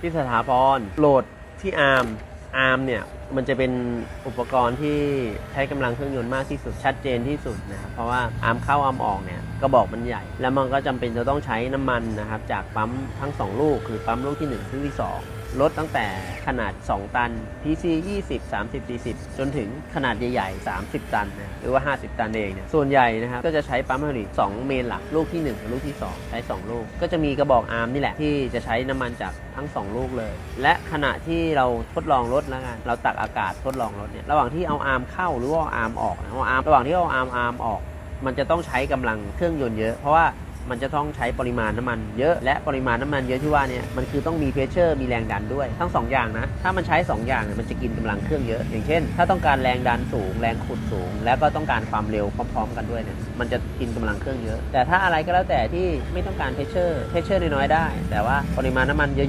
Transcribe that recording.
ที่สถาพรโหลดที่อาร์มอาร์มเนี่ยมันจะเป็นอุปกรณ์ที่ใช้กำลังเครื่องยนต์มากที่สุดชัดเจนที่สุดนะครับเพราะว่าอาร์มเข้าอาร์มออกเนี่ยกระบอกมันใหญ่ แล้วมันก็จำเป็นจะต้องใช้น้ำมันนะครับจากปั๊มทั้ง 2 ลูก คือปั๊มลูกที่1ลูกที่ 2 ลดตั้งแต่ขนาด 2 ตัน PC 20 30 40 จนถึงขนาดใหญ่ๆ 30 ตันนะหรือว่า 50 ตันเองเนี่ยส่วนใหญ่นะครับก็จะใช้ปั๊มผลิต2เมนหลักลูกที่ 1 กับลูกที่ 2 ใช้ 2 ลูก ก็จะมีกระบอกอาร์มนี่แหละที่จะใช้น้ำมันจากทั้ง 2 ลูกเลย และขณะที่เราทดลองรถแล้วกันเราตักอากาศทดลองรถเนี่ยระหว่างที่เอาอาร์มเข้าหรือว่าอาร์มออกนะเอาอาร์มระหว่างที่เอาอาร์มอาร์มออก มันจะต้องใช้กำลังเครื่องยนต์เยอะเพราะว่า มันจะต้องใช้ปริมาณน้ำมันเยอะและปริมาณน้ำมันเยอะที่ว่าเนี่ยมันคือต้องมีเพรสเชอร์มีแรงดันด้วยทั้งสองอย่างนะ ถ้ามันใช้สองอย่างเนี่ยมันจะกินกำลังเครื่องเยอะ อย่างเช่น ถ้าต้องการแรงดันสูง แรงขุดสูง แล้วก็ต้องการความเร็วพร้อมๆ กันด้วยเนี่ยมันจะกินกำลังเครื่องเยอะ แต่ถ้าอะไรก็แล้วแต่ที่ไม่ต้องการเพรสเชอร์เพรสเชอร์น้อยๆได้ แต่ว่าปริมาณน้ำมันเยอะ